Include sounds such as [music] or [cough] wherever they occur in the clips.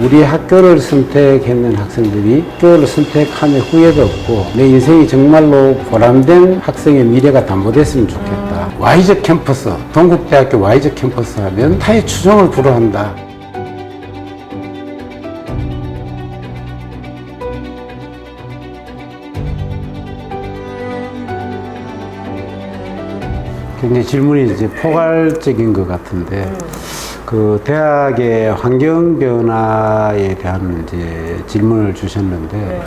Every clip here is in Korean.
우리 학교를 선택했는 학생들이 학교를 선택하면 후회도 없고 내 인생이 정말로 보람된 학생의 미래가 담보됐으면 좋겠다. 와이즈 캠퍼스, 동국대학교 와이즈 캠퍼스 하면 타의 추종을 불허한다. 굉장히 질문이 이제 포괄적인 것 같은데 그 대학의 환경 변화에 대한 이제 질문을 주셨는데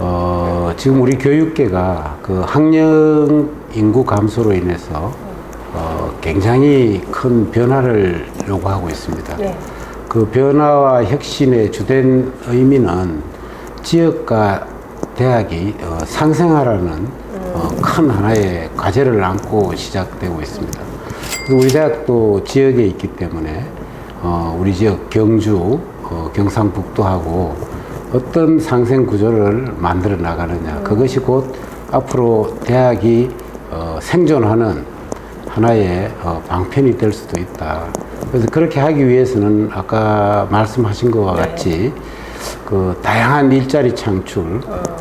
어, 지금 우리 교육계가 그 학령 인구 감소로 인해서 어, 굉장히 큰 변화를 요구하고 있습니다. 네. 그 변화와 혁신의 주된 의미는 지역과 대학이 어, 상생하라는 어, 큰 하나의 과제를 안고 시작되고 있습니다. 우리 대학도 지역에 있기 때문에 어, 우리 지역 경주, 어, 경상북도하고 어떤 상생 구조를 만들어 나가느냐. 그것이 곧 앞으로 대학이 어, 생존하는 하나의 어, 방편이 될 수도 있다. 그래서 그렇게 하기 위해서는 아까 말씀하신 것과 같이 그 다양한 일자리 창출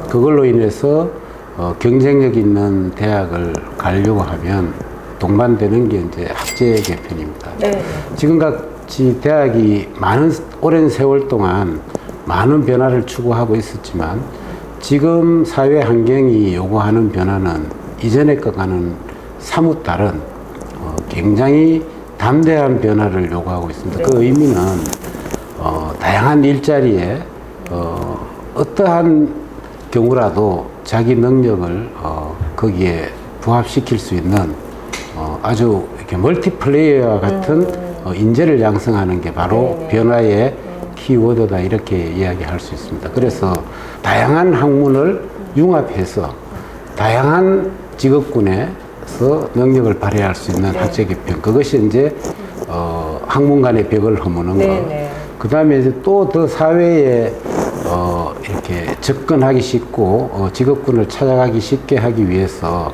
그걸로 인해서 어, 경쟁력 있는 대학을 가려고 하면 동반되는 게 이제 학제 개편입니다. 네. 지금같이 대학이 많은 오랜 세월 동안 많은 변화를 추구하고 있었지만 지금 사회 환경이 요구하는 변화는 이전의 것과는 사뭇 다른 어, 굉장히 담대한 변화를 요구하고 있습니다. 그 의미는 어, 다양한 일자리에 어, 어떠한 경우라도 자기 능력을 어, 거기에 부합시킬 수 있는 어, 아주 이렇게 멀티플레이어와 같은 어, 인재를 양성하는 게 바로 네네. 변화의 키워드다 이렇게 이야기할 수 있습니다. 그래서 다양한 학문을 융합해서 다양한 직업군에서 능력을 발휘할 수 있는 학제 개편 그것이 이제 어, 학문 간의 벽을 허무는 것. 네네. 그 다음에 이제 또 더 사회에 어, 이렇게 접근하기 쉽고 어, 직업군을 찾아가기 쉽게 하기 위해서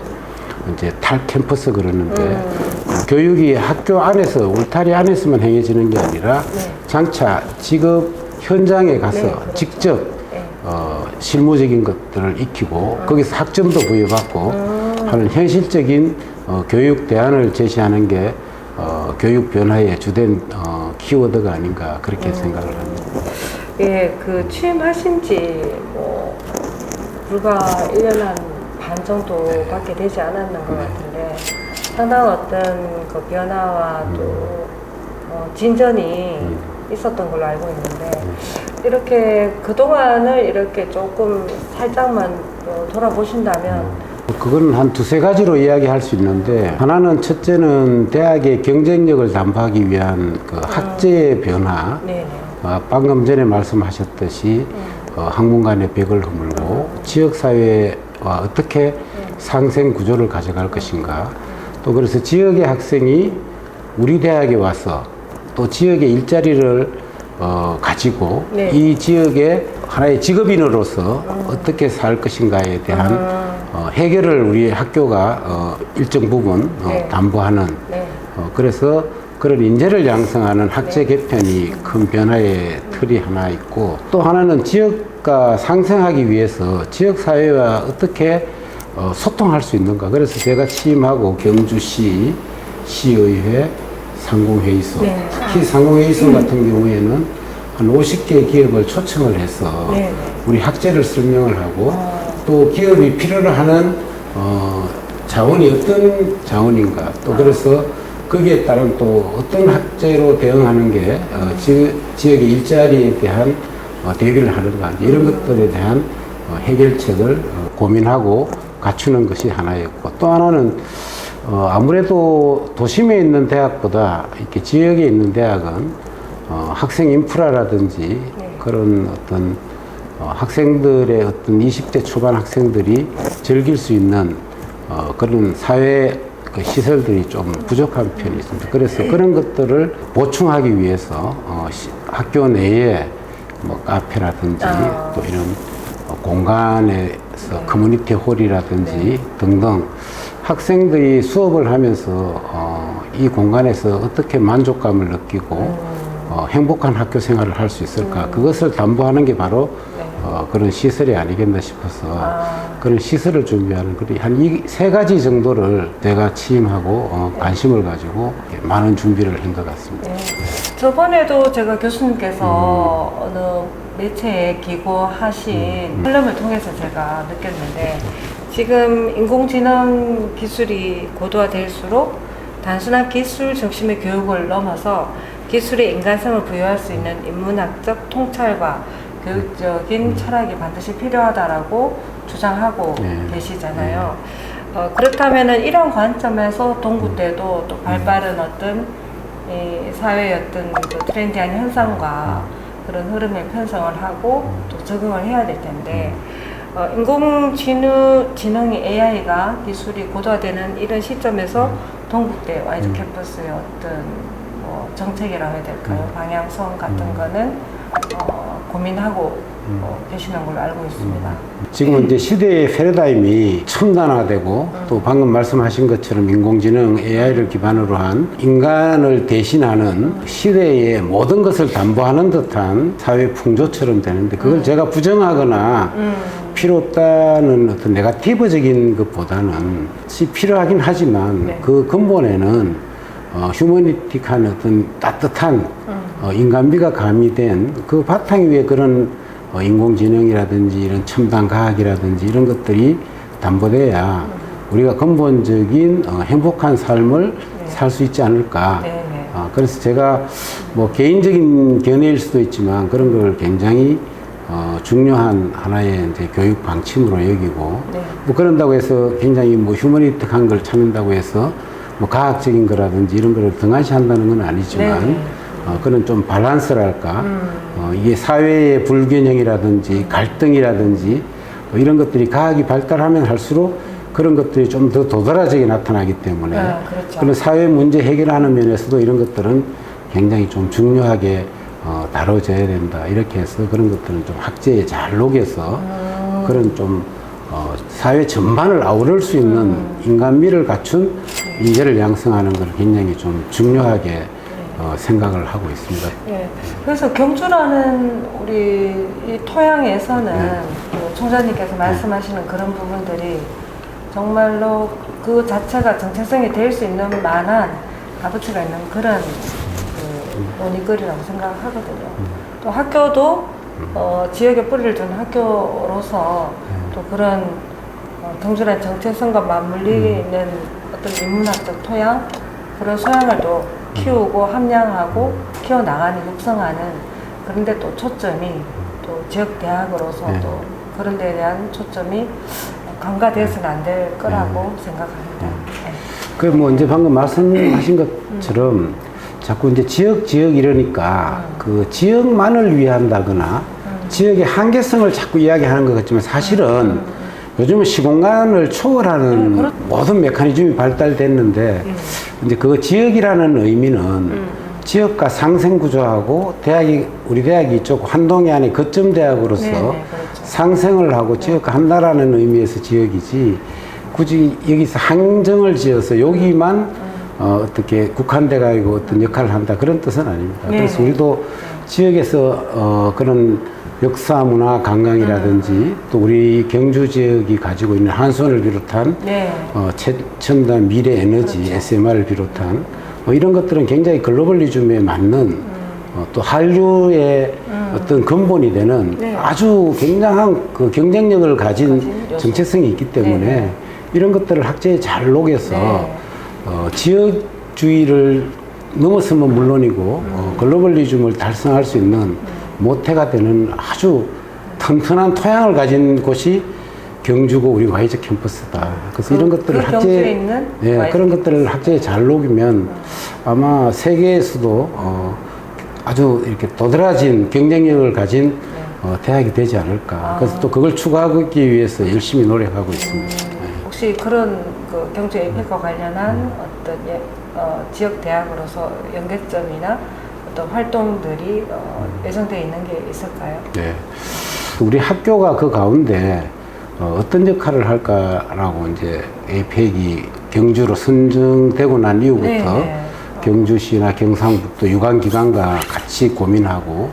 이제 탈 캠퍼스 그러는데 그 교육이 학교 안에서 울타리 안에서만 행해지는 게 아니라 장차 직업 현장에 가서 네, 그렇죠. 직접 어, 실무적인 것들을 익히고 거기서 학점도 부여받고 하는 현실적인 어, 교육 대안을 제시하는 게 어, 교육 변화의 주된 어, 키워드가 아닌가 그렇게 생각을 합니다. 예, 그 취임하신 지뭐 불과 1년 한반 정도밖에 되지 않았는 것 같은데 상당한 어떤 그 변화와 또 어, 진전이 있었던 걸로 알고 있는데 이렇게 그동안을 이렇게 조금 살짝만 어, 돌아보신다면 그거는 한 두세 가지로 이야기할 수 있는데 하나는 첫째는 대학의 경쟁력을 담보하기 위한 그 학제의 변화. 네네. 어, 방금 전에 말씀하셨듯이 어, 학문 간의 벽을 허물고 지역사회와 어떻게 상생 구조를 가져갈 것인가 또 그래서 지역의 학생이 우리 대학에 와서 또 지역의 일자리를 어, 가지고 네. 이 지역의 하나의 직업인으로서 어떻게 살 것인가에 대한 어, 해결을 우리 학교가 어, 일정 부분 어, 네. 담보하는 네. 어, 그래서 그런 인재를 양성하는 학제 개편이 큰 변화의 틀이 하나 있고 또 하나는 지역 과 상생하기 위해서 지역 사회와 어떻게 어, 소통할 수 있는가. 그래서 제가 취임하고 경주시 시의회 상공회의소 네. 특히 상공회의소 같은 경우에는 한 50개 기업을 초청을 해서 네. 우리 학제를 설명을 하고 또 기업이 필요로 하는 어, 자원이 어떤 자원인가 또 그래서 거기에 따른 또 어떤 학제로 대응하는 게 어, 지, 지역의 일자리에 대한 어, 대비를 하는가 이런 것들에 대한 어, 해결책을 어, 고민하고 갖추는 것이 하나였고 또 하나는 어, 아무래도 도심에 있는 대학보다 이렇게 지역에 있는 대학은 어, 학생 인프라라든지 그런 어떤 어, 학생들의 어떤 20대 초반 학생들이 즐길 수 있는 어, 그런 사회 그 시설들이 좀 부족한 편이 있습니다. 그래서 그런 것들을 보충하기 위해서 어, 시- 학교 내에 뭐 카페라든지 아. 또 이런 어, 공간에서 커뮤니티 홀이라든지 등등 학생들이 수업을 하면서 어, 이 공간에서 어떻게 만족감을 느끼고 어, 행복한 학교 생활을 할 수 있을까? 음. 그것을 담보하는 게 바로 네. 어, 그런 시설이 아니겠나 싶어서 아. 그런 시설을 준비하는 그런 한이 세 가지 정도를 내가 취임하고 어, 관심을 가지고 많은 준비를 한 것 같습니다. 네. 저번에도 제가 교수님께서 음. 어느 매체에 기고하신 필름을 통해서 제가 느꼈는데 지금 인공지능 기술이 고도화될수록 단순한 기술 중심의 교육을 넘어서 기술에 인간성을 부여할 수 있는 인문학적 통찰과 교육적인 철학이 반드시 필요하다라고 주장하고 네. 계시잖아요. 어, 그렇다면은 이런 관점에서 동구 때도 또 발빠른 어떤 이 사회의 어떤 그 트렌디한 현상과 그런 흐름에 편성을 하고 또 적응을 해야 될 텐데 어, 인공지능 지능이 AI가 기술이 고도화되는 이런 시점에서 동국대 와이즈 캠퍼스의 어떤 뭐 정책이라고 해야 될까요? 방향성 같은 거는 어, 고민하고 어, 계시는 걸로 알고 있습니다. 지금 이제 시대의 패러다임이 첨단화되고 또 방금 말씀하신 것처럼 인공지능 AI를 기반으로 한 인간을 대신하는 시대의 모든 것을 담보하는 듯한 사회 풍조처럼 되는데 그걸 제가 부정하거나 음, 필요 없다는 어떤 네가티브적인 것보다는 시 필요하긴 하지만 네. 그 근본에는 어, 휴머니틱한 어떤 따뜻한 음. 어, 인간미가 가미된 그 바탕 위에 그런 어, 인공지능이라든지 이런 첨단 과학이라든지 이런 것들이 담보돼야 우리가 근본적인 어, 행복한 삶을 네. 살수 있지 않을까. 네, 네. 아, 그래서 제가 뭐 개인적인 견해일 수도 있지만 그런 걸 굉장히 어, 중요한 하나의 이제 교육 방침으로 여기고 네. 뭐 그런다고 해서 굉장히 뭐 휴머니틱한 걸 찾는다고 해서 뭐 과학적인 거라든지 이런 거를 등한시한다는 건 아니지만 네, 네. 어, 그런 좀 밸런스랄까 음. 어, 이게 사회의 불균형이라든지 갈등이라든지 뭐 이런 것들이 과학이 발달하면 할수록 그런 것들이 좀 더 도드라지게 나타나기 때문에 네, 그렇죠. 그런 사회 문제 해결하는 면에서도 이런 것들은 굉장히 좀 중요하게 어, 다뤄져야 된다 이렇게 해서 그런 것들은 좀 학제에 잘 녹여서 음. 그런 좀 어, 사회 전반을 아우를 수 있는 음. 인간미를 갖춘 인재를 양성하는 걸 굉장히 좀 중요하게 네. 어, 생각을 하고 있습니다. 예. 그래서 경주라는 우리 이 토양에서는 네. 그 총장님께서 말씀하시는 그런 부분들이 정말로 그 자체가 정체성이 될 수 있는 만한 값어치가 있는 그런 그 논의거리라고 생각하거든요. 또 학교도 어, 지역에 뿌리를 둔 학교로서 또 그런 어, 경주란 정체성과 맞물리는 어떤 인문학적 토양 그런 소양을 또 키우고 함양하고 키워나가는 육성하는 그런데 또 초점이 또 지역 대학으로서 네. 또 그런 데에 대한 초점이 간과되어서는 안 될 거라고 생각합니다. 네. 그뭐 이제 방금 말씀하신 것처럼 자꾸 이제 지역 지역 이러니까 그 지역만을 위한다거나 지역의 한계성을 자꾸 이야기하는 것 같지만 사실은 요즘은 시공간을 초월하는 음, 모든 메커니즘이 발달됐는데 음. 이제 그 지역이라는 의미는 지역과 상생 구조하고 대학이 우리 대학이 이쪽 환동이 안에 거점 대학으로서 네, 네, 그렇죠. 상생을 하고 지역과 한다라는 의미에서 지역이지 굳이 여기서 항정을 지어서 여기만 어, 어떻게 국한돼가 이고 어떤 역할을 한다 그런 뜻은 아닙니다. 네, 그래서 네. 우리도 지역에서 어, 그런 역사 문화 관광이라든지 음. 또 우리 경주 지역이 가지고 있는 한손을 비롯한 네. 어, 최첨단 미래 에너지 그렇죠. SMR을 비롯한 뭐 이런 것들은 굉장히 글로벌리즘에 맞는 어, 또 한류의 어떤 근본이 되는 음. 네. 아주 굉장한 그 경쟁력을 가진. 정체성이 있기 때문에 네. 이런 것들을 학제에 잘 녹여서 네. 어, 지역주의를 넘어서면 물론이고 어, 글로벌리즘을 달성할 수 있는 모태가 되는 아주 튼튼한 토양을 가진 곳이 경주고 우리 와이즈 캠퍼스다. 그래서 그- 이런 것들을 그 있는 예, 와이즈 그런 것들을 학제에 잘 녹이면 아마 세계에서도 어, 아주 이렇게 도드라진 경쟁력을 가진 어, 대학이 되지 않을까. 네. 아. 그래서 또 그걸 추구하기 위해서 열심히 노력하고 있습니다. 예. 혹시 그런 그 경주 에이펙과 관련한 어떤 예, 어, 지역 대학으로서 연계점이나 어떤 활동들이 어, 예정되어 있는 게 있을까요? 네. 우리 학교가 그 가운데 어, 떤 역할을 할까라고 이제 에이펙이 경주로 선정되고 난 이후부터 네, 네. 경주시나 경상북도 유관기관과 같이 고민하고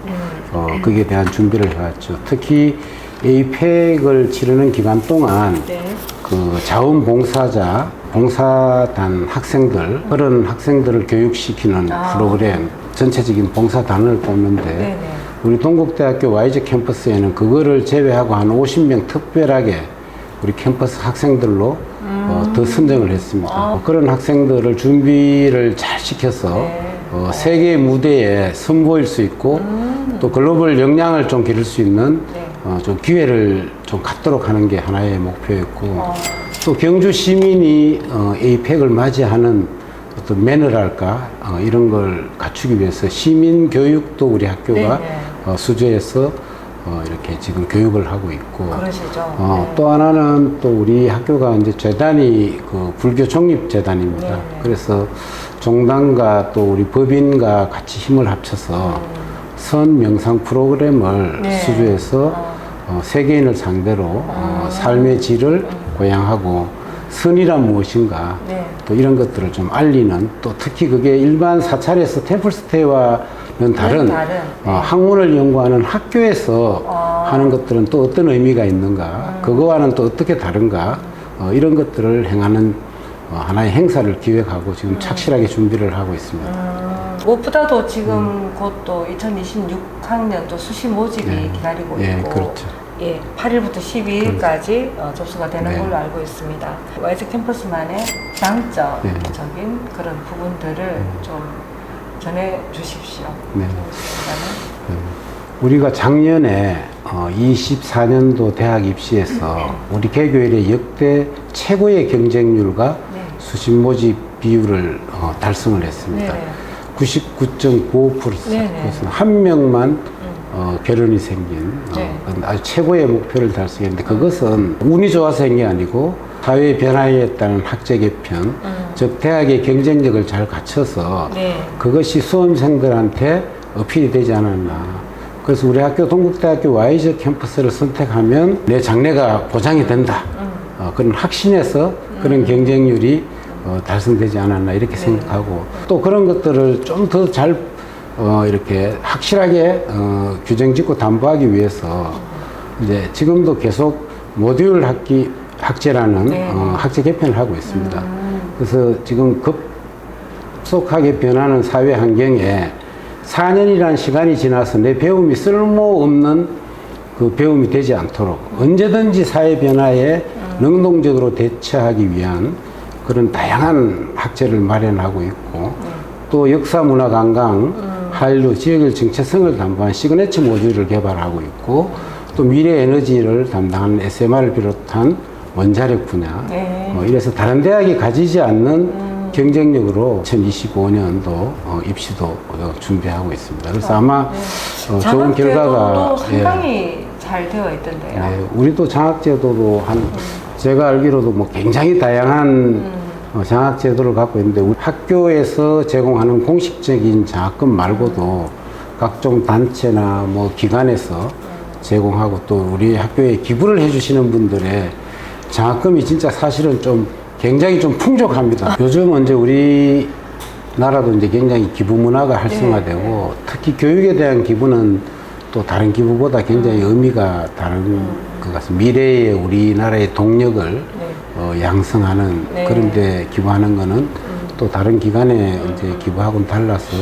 어, 거기에 대한 준비를 해왔죠. 특히 에이펙을 치르는 기간 동안 네. 그 자원봉사자, 봉사단 학생들, 그런 학생들을 교육시키는 아. 프로그램, 전체적인 봉사단을 뽑는데 네네. 우리 동국대학교 YG 캠퍼스에는 그거를 제외하고 한 50명 특별하게 우리 캠퍼스 학생들로 어, 더 선정을 했습니다. 음. 아. 어, 그런 학생들을 준비를 잘 시켜서 네. 어, 세계 무대에 선보일 수 있고 또 글로벌 역량을 좀 기를 수 있는 음. 네. 어, 좀 기회를 좀 갖도록 하는 게 하나의 목표였고 어. 또 경주 시민이 어, 에이펙을 맞이하는 어떤 매너랄까 어, 이런 걸 갖추기 위해서 시민 교육도 우리 학교가 네네. 어, 수주해서 어, 이렇게 지금 교육을 하고 있고 그러시죠. 어, 네. 또 하나는 또 우리 학교가 이제 재단이 그 불교 총립 재단입니다. 네네. 그래서 종단과 또 우리 법인과 같이 힘을 합쳐서 선 명상 프로그램을 네. 수주해서 어. 어, 세계인을 상대로 어, 삶의 질을 고양하고 선이란 무엇인가 네. 또 이런 것들을 좀 알리는 또 특히 그게 일반 사찰에서 템플스테이와는 다른 다른, 어, 학문을 연구하는 학교에서 아. 하는 것들은 또 어떤 의미가 있는가 그거와는 또 어떻게 다른가 어, 이런 것들을 행하는 어, 하나의 행사를 기획하고 지금 착실하게 준비를 하고 있습니다. 음, 무엇보다도 지금 곧또 2026학년 또 수시 모집이 네. 기다리고 예, 있고 그렇죠. 예, 8일부터 12일까지 어, 접수가 되는 네. 걸로 알고 있습니다. YS 캠퍼스만의 장점적인 네. 그런 부분들을 좀 전해 주십시오. 네. 그다음에 우리가 작년에 어, 24년도 대학 입시에서 우리 개교일의 역대 최고의 경쟁률과 네. 수신 모집 비율을 어, 달성을 했습니다. 네네. 99.95% 네네. 그래서 한 명만 어, 결혼이 생긴 어, 네. 그건 아주 최고의 목표를 달성했는데 그것은 운이 좋아서 한 게 아니고 사회 변화에 따른 학제 개편, 음. 즉 대학의 경쟁력을 잘 갖춰서 네. 그것이 수험생들한테 어필이 되지 않았나. 그래서 우리 학교 동국대학교 YG 캠퍼스를 선택하면 내 장래가 보장이 된다. 어, 그런 확신에서 그런 경쟁률이 어, 달성되지 않았나 이렇게 생각하고 또 그런 것들을 좀 더 잘 어, 이렇게 확실하게 어, 규정 짓고 담보하기 위해서 이제 지금도 계속 모듈 학기 학제라는 네. 어, 학제 개편을 하고 있습니다. 그래서 지금 급속하게 변하는 사회 환경에 4년이라는 시간이 지나서 내 배움이 쓸모없는 그 배움이 되지 않도록 언제든지 사회 변화에 능동적으로 대처하기 위한 그런 다양한 학제를 마련하고 있고 또 역사 문화 관광 한류 지역의 정체성을 담보한 시그네처 모듈을 개발하고 있고 또 미래 에너지를 담당하는 SMR을 비롯한 원자력 분야 네. 어, 이래서 다른 대학이 가지지 않는 경쟁력으로 2025년도 어, 입시도 어, 준비하고 있습니다. 그래서 아마 어, 좋은 결과가 예. 상당히 잘 되어 있던데요. 네, 우리도 장학제도도 한 제가 알기로도 뭐 굉장히 다양한 어, 장학 제도를 갖고 있는데 우리 학교에서 제공하는 공식적인 장학금 말고도 각종 단체나 뭐 기관에서 제공하고 또 우리 학교에 기부를 해주시는 분들의 장학금이 진짜 사실은 좀 굉장히 좀 풍족합니다. 요즘 이제 우리 나라도 이제 굉장히 기부 문화가 활성화되고 특히 교육에 대한 기부는 또 다른 기부보다 굉장히 의미가 다른 것 같습니다. 미래의 우리나라의 동력을 네. 어, 양성하는 네. 그런 데 기부하는 거는 또 다른 기관에 이제 기부하고는 달라서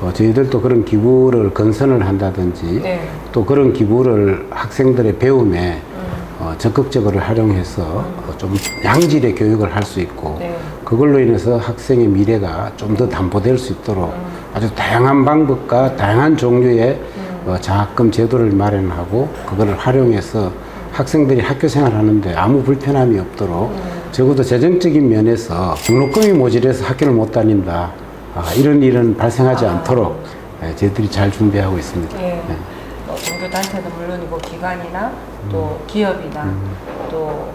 어, 저희들도 그런 기부를 건선을 한다든지 네. 또 그런 기부를 학생들의 배움에 어, 적극적으로 활용해서 어, 좀 양질의 교육을 할 수 있고 네. 그걸로 인해서 학생의 미래가 좀 더 담보될 수 있도록 아주 다양한 방법과 다양한 종류의 어, 장학금 제도를 마련하고 그거를 활용해서 학생들이 학교 생활하는데 아무 불편함이 없도록 적어도 재정적인 면에서 등록금이 모자라서 학교를 못 다닌다 아, 이런 일은 발생하지 않도록 예, 저희들이 잘 준비하고 있습니다. 예. 예. 뭐 종교 단체도 물론이고 기관이나 또 기업이나 또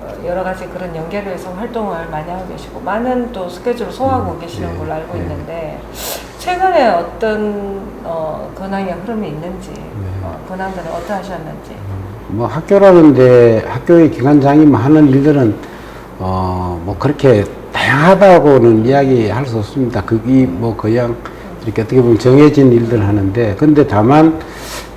어, 여러 가지 그런 연계를 해서 활동을 많이 하고 계시고 많은 또 스케줄을 소화하고 계시는 네. 걸로 알고 네. 있는데 최근에 어떤 어, 근황의 흐름이 있는지 네. 어, 근황들은 어떠하셨는지 뭐 학교라는데 학교의 기관장이면 하는 일들은 어 뭐 그렇게 다양하다고는 이야기할 수 없습니다. 그게 뭐 그냥 이렇게 어떻게 보면 정해진 일들 하는데 근데 다만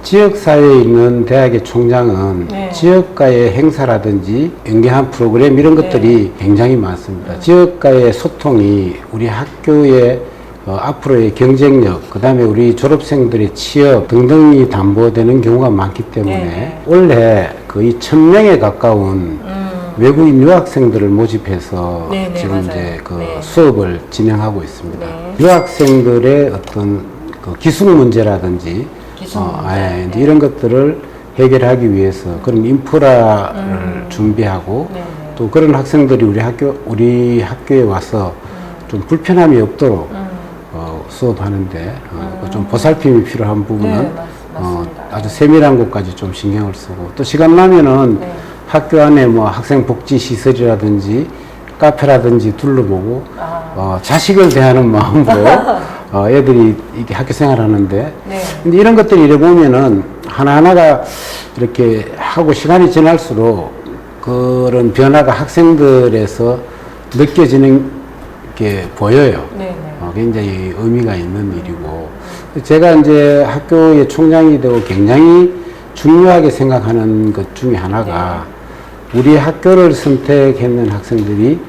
지역 사회에 있는 대학의 총장은 네. 지역과의 행사라든지 연계한 프로그램 이런 네. 것들이 굉장히 많습니다. 지역과의 소통이 우리 학교의 어, 앞으로의 경쟁력, 그 다음에 우리 졸업생들의 취업 등등이 담보되는 경우가 많기 때문에 네. 올해 거의 천 명에 가까운 음. 외국인 유학생들을 모집해서 네, 네, 지금 맞아요. 이제 그 네. 수업을 진행하고 있습니다. 네. 유학생들의 어떤 그 기술 문제라든지 기술 어, 문제. 예, 네. 이런 것들을 해결하기 위해서 그런 인프라를 음. 준비하고 네, 네. 또 그런 학생들이 우리 학교 우리 학교에 와서 좀 불편함이 없도록 음. 어, 수업하는데 어, 좀 보살핌이 필요한 부분은 네, 맞- 어. 아주 세밀한 곳까지 좀 신경을 쓰고 또 시간 나면은 네. 학교 안에 뭐 학생 복지 시설이라든지 카페라든지 둘러보고 아. 어, 자식을 대하는 마음으로 [laughs] 어, 애들이 이렇게 학교 생활하는데 네. 근데 이런 것들이 이래 보면은 하나하나가 이렇게 하고 시간이 지날수록 그런 변화가 학생들에서 느껴지는 게 보여요. 네, 굉장히 의미가 있는 일이고 제가 이제 학교의 총장이 되고 굉장히 중요하게 생각하는 것 중에 하나가 우리 학교를 선택했는 학생들이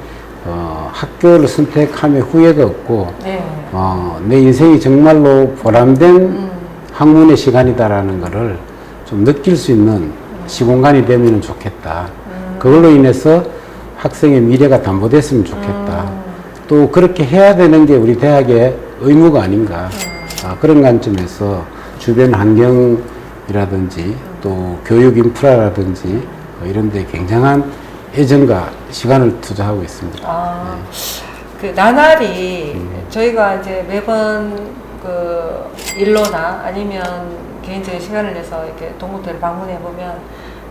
어, 학교를 선택함에 후회가 없고 네. 어, 내 인생이 정말로 보람된 음. 학문의 시간이다라는 것을 좀 느낄 수 있는 시공간이 되면 좋겠다. 음. 그걸로 인해서 학생의 미래가 담보됐으면 좋겠다. 음. 또 그렇게 해야 되는 게 우리 대학의 의무가 아닌가. 음. 아, 그런 관점에서 주변 환경이라든지 또 교육 인프라라든지 어, 이런 데 굉장한 애정과 시간을 투자하고 있습니다. 아, 그 나날이 음. 저희가 이제 매번 그 일로나 아니면 개인적인 시간을 내서 이렇게 동호회를 방문해 보면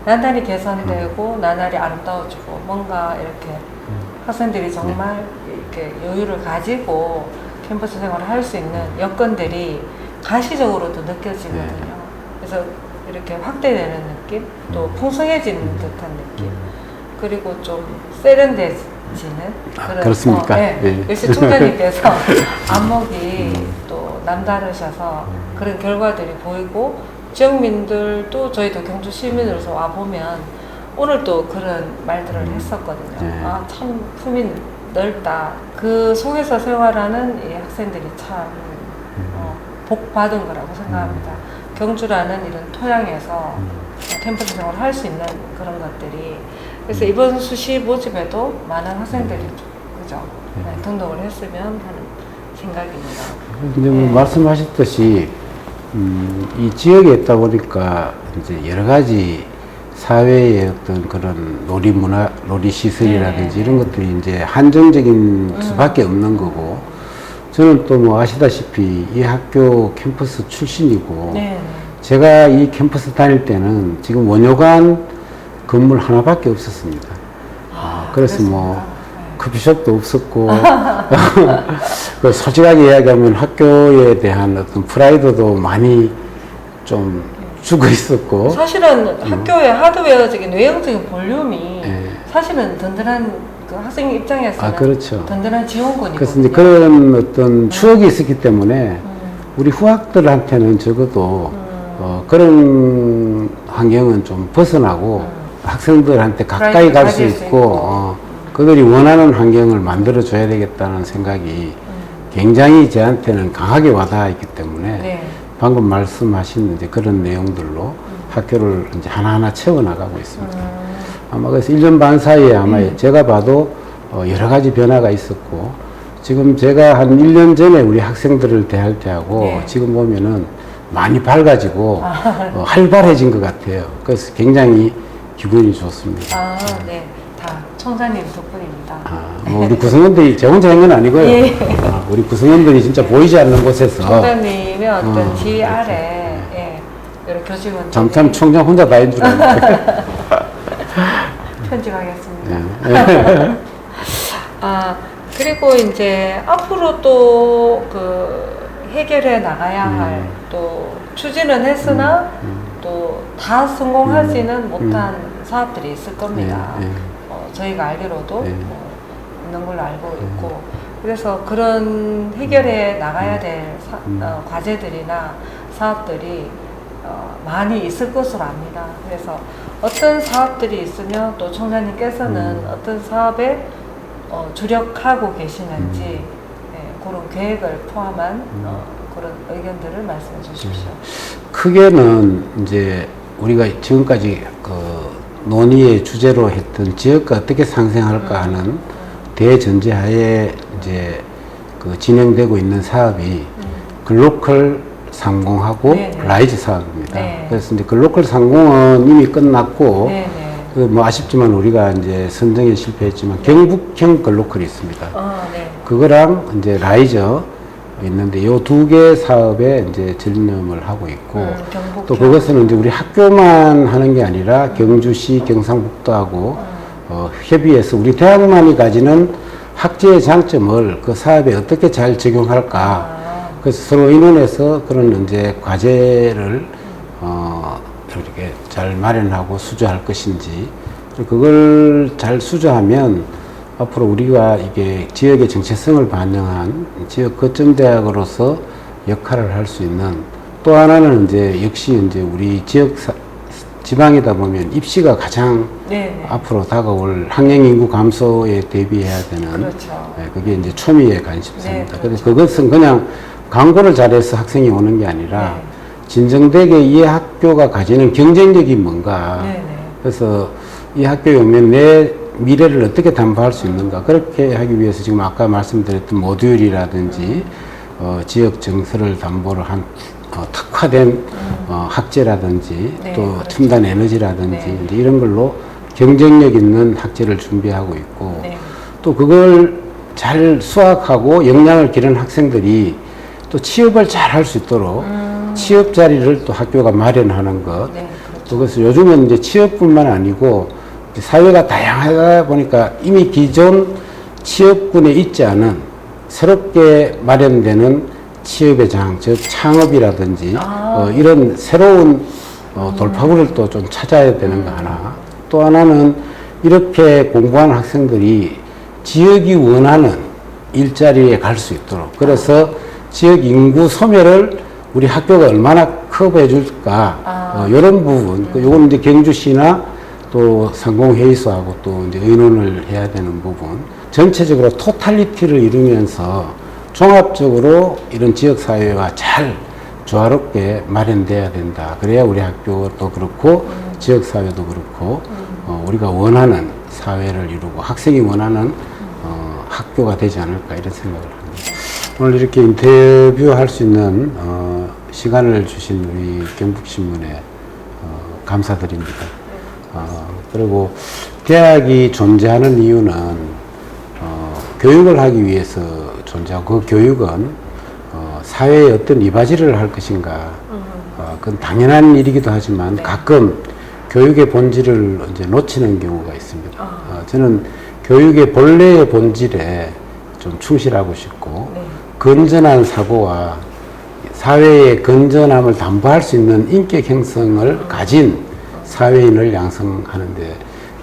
나날이 개선되고 음. 나날이 아름다워지고 뭔가 이렇게 학생들이 정말 이렇게 여유를 가지고 캠퍼스 생활을 할 수 있는 여건들이 가시적으로도 느껴지거든요. 네. 그래서 이렇게 확대되는 느낌, 또 풍성해지는 듯한 느낌. 그리고 좀 세련돼지는 아, 그런 그렇습니까? 어, 네. 네. 역시 총장님께서 안목이 음. 또 남다르셔서 그런 결과들이 보이고 지역민들도 저희도 경주 시민으로서 와 보면 오늘 또 그런 말들을 했었거든요. 네. 아참 품이 넓다. 그 속에서 생활하는 이 학생들이 참 어, 복 받은 거라고 생각합니다. 경주라는 이런 토양에서 캠퍼스 생활을 할 수 있는 그런 것들이 그래서 이번 수시 모집에도 많은 학생들이 그죠 네, 등록을 했으면 하는 생각입니다. 이제 뭐 네. 말씀하셨듯이 음, 이 지역에 있다 보니까 이제 여러 가지 사회의 어떤 그런 놀이 문화, 놀이 시설이라든지 네. 이런 것들이 이제 한정적인 수밖에 없는 거고 저는 또 뭐 아시다시피 이 학교 캠퍼스 출신이고 네. 제가 이 캠퍼스 다닐 때는 지금 원효관 건물 하나밖에 없었습니다. 아, 그래서 뭐 그렇습니까? 커피숍도 없었고 [laughs] 그 솔직하게 이야기하면 학교에 대한 어떤 프라이드도 많이 좀 죽어 있었고 사실은 학교의 하드웨어적인 외형적인 볼륨이 예. 사실은 든든한 그 학생 입장에서는 아, 그렇죠. 든든한 지원군이거든요. 그래서 이제 그런 어떤 추억이 있었기 때문에 음, 우리 후학들한테는 적어도 음. 어, 그런 환경은 좀 벗어나고 학생들한테 가까이 갈 수 가질 수 있고 있고. 어, 그들이 원하는 환경을 만들어 줘야 되겠다는 생각이 굉장히 저한테는 강하게 와닿아 있기 때문에 네. 방금 말씀하신 이제 그런 내용들로 학교를 이제 하나하나 채워나가고 있습니다. 음, 아마 그래서 1년 반 사이에 아마 제가 봐도 어, 여러 가지 변화가 있었고 지금 제가 한 1년 전에 우리 학생들을 대할 때하고 네. 지금 보면은 많이 밝아지고 어, 활발해진 것 같아요. 그래서 굉장히 기분이 좋습니다. 아, 네. 다 총장님 덕분입니다. 아, 뭐 우리 구성원들이 제 혼자 한 건 아니고요. 예. 아, 우리 구성원들이 진짜 보이지 않는 곳에서 총장님의 어떤 어, 지휘 아래 예, 여러 교직원들이 잠깐 총장 혼자 다 알았는데. [laughs] 편집하겠습니다. 예. [laughs] 아 그리고 이제 앞으로 또 그 해결해 나가야 음. 할 또 추진은 했으나 또다 성공하지는 못한 사업들이 있을 겁니다. 예, 예. 어, 저희가 알기로도 예. 뭐 있는 걸로 알고 있고 그래서 그런 해결해 나가야 될 사- 음. 어, 과제들이나 사업들이 어, 많이 있을 것으로 압니다. 그래서 어떤 사업들이 있으면 또 총장님께서는 음. 어떤 사업에 어, 주력하고 계시는지 음. 예, 그런 계획을 포함한 어, 그런 의견들을 말씀해 주십시오. 크게는 이제 우리가 지금까지 그 논의의 주제로 했던 지역과 어떻게 상생할까 하는 대전제하에 이제 그 진행되고 있는 사업이 글로컬 상공하고 네, 네. 라이즈 사업입니다. 네. 그래서 이제 글로컬 상공은 이미 끝났고 네네. 그뭐 아쉽지만 우리가 이제 선정에 실패했지만 경북형 글로컬이 있습니다. 어, 네. 그거랑 이제 라이저 있는데 요두개 사업에 이제 전념을 하고 있고 음. 또 그것은 이제 우리 학교만 하는 게 아니라 경주시 경상북도하고 어, 협의해서 우리 대학만이 가지는 학제의 장점을 그 사업에 어떻게 잘 적용할까 아, 그래서 서로 의논해서 그런 이제 과제를 어, 이렇게 잘 마련하고 수주할 것인지 그걸 잘 수주하면 앞으로 우리가 이게 지역의 정체성을 반영한 지역 거점 대학으로서 역할을 할 수 있는 또 하나는 이제 역시 이제 우리 지역 사- 지방이다 보면 입시가 가장 네네. 앞으로 다가올 학령 인구 감소에 대비해야 되는 그렇죠. 네, 그게 이제 초미의 관심사입니다. 네, 그래서 그것은 그냥 광고를 잘해서 학생이 오는 게 아니라 네. 진정되게 이 학교가 가지는 경쟁력이 뭔가. 네네. 그래서 이 학교에 오면 내 미래를 어떻게 담보할 수 있는가. 그렇게 하기 위해서 지금 아까 말씀드렸던 모듈이라든지 어, 지역 정서를 담보를 한 어, 특화된 어, 학제라든지 네, 또 그렇죠. 첨단 에너지라든지 네. 이런 걸로 경쟁력 있는 학제를 준비하고 있고 네. 또 그걸 잘 수학하고 역량을 기른 학생들이 또 취업을 잘 할 수 있도록 취업 자리를 또 학교가 마련하는 것. 네. 또 그래서 요즘은 이제 취업뿐만 아니고 사회가 다양하다 보니까 이미 기존 취업군에 있지 않은 새롭게 마련되는 취업의 장, 즉 창업이라든지 아. 어, 이런 새로운 어, 돌파구를 또 좀 찾아야 되는 거 하나. 또 하나는 이렇게 공부한 학생들이 지역이 원하는 일자리에 갈 수 있도록. 그래서 지역 인구 소멸을 우리 학교가 얼마나 커버해 줄까. 아. 어, 이런 부분. 그 요거는 이제 경주시나 또 상공회의소하고 또 이제 의논을 해야 되는 부분. 전체적으로 토탈리티를 이루면서 종합적으로 이런 지역 사회와 잘 조화롭게 마련돼야 된다. 그래야 우리 학교도 그렇고 지역 사회도 그렇고 어, 우리가 원하는 사회를 이루고 학생이 원하는 어, 학교가 되지 않을까 이런 생각을 합니다. 오늘 이렇게 인터뷰할 수 있는 어, 시간을 주신 우리 경북신문에 어, 감사드립니다. 어, 그리고 대학이 존재하는 이유는 어, 교육을 하기 위해서 존재하고 그 교육은 어, 사회에 어떤 이바지를 할 것인가. 어, 그건 당연한 일이기도 하지만 가끔 교육의 본질을 이제 놓치는 경우가 있습니다. 어, 저는 교육의 본래의 본질에 좀 충실하고 싶고 네. 건전한 사고와 사회의 건전함을 담보할 수 있는 인격 형성을 가진 사회인을 양성하는데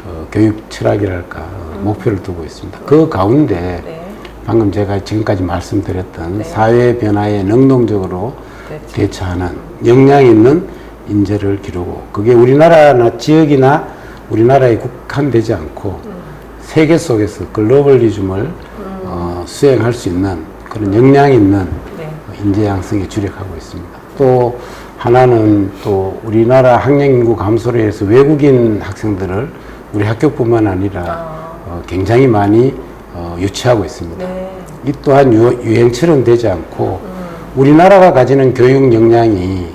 어, 교육 철학이랄까 어, 목표를 두고 있습니다. 그 가운데 네. 방금 제가 지금까지 말씀드렸던 네. 사회 변화에 능동적으로 그렇죠. 대처하는 역량 있는 인재를 기르고 그게 우리나라나 지역이나 우리나라에 국한되지 않고 세계 속에서 글로벌리즘을 어, 수행할 수 있는 그런 역량 있는 네. 인재 양성에 주력하고 있습니다. 또 하나는 또 우리나라 학령 인구 감소로 해서 외국인 학생들을 우리 학교뿐만 아니라 아. 어, 굉장히 많이 어, 유치하고 있습니다. 네. 이 또한 유, 유행처럼 되지 않고 우리나라가 가지는 교육 역량이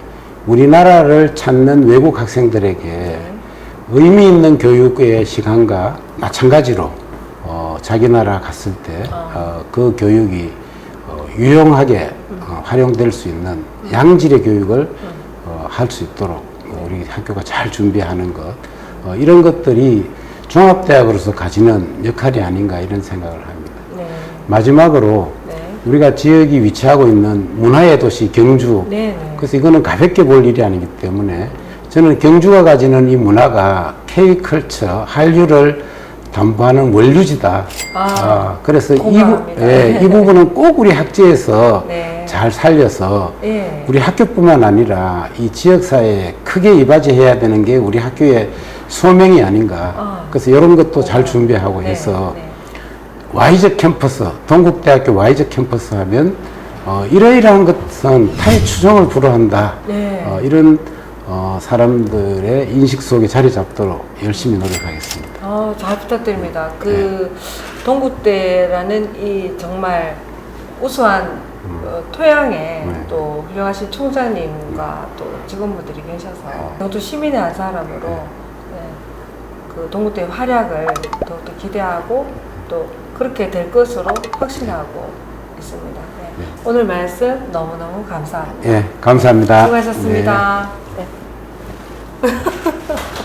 우리나라를 찾는 외국 학생들에게 의미 있는 교육의 시간과 마찬가지로 어, 자기 나라 갔을 때 어, 그 교육이 어, 유용하게 어, 활용될 수 있는 양질의 교육을 어, 할 수 있도록 우리 학교가 잘 준비하는 것 어, 이런 것들이 종합대학으로서 가지는 역할이 아닌가 이런 생각을 합니다. 네. 마지막으로 네. 우리가 지역이 위치하고 있는 문화의 도시 경주 네. 네. 그래서 이거는 가볍게 볼 일이 아니기 때문에 저는 경주가 가지는 이 문화가 K컬처, 한류를 담보하는 원류지다. 아, 아, 그래서 이, 부. 예, 이 [laughs] 부분은 꼭 우리 학제에서 네. 잘 살려서 예. 우리 학교뿐만 아니라 이 지역사회에 크게 이바지해야 되는 게 우리 학교의 소명이 아닌가. 아. 그래서 이런 것도 잘 준비하고 네, 해서 네. Y적 캠퍼스, 동국대학교 Y적 캠퍼스 하면 어, 이러이러한 것은 타의 추종을 불허한다. 네. 어, 이런 어, 사람들의 인식 속에 자리 잡도록 열심히 노력하겠습니다. 아, 잘 부탁드립니다. 그 네. 동국대라는 이 정말 우수한 어, 토양에 음. 네. 또 훌륭하신 총장님과 또 직원분들이 계셔서 저도 시민의 한 사람으로 네, 그 동국대의 활약을 더욱더 기대하고 또 그렇게 될 것으로 확신하고 있습니다. 네. 오늘 말씀 너무너무 감사합니다. 예, 감사합니다. 수고하셨습니다. 네. [laughs]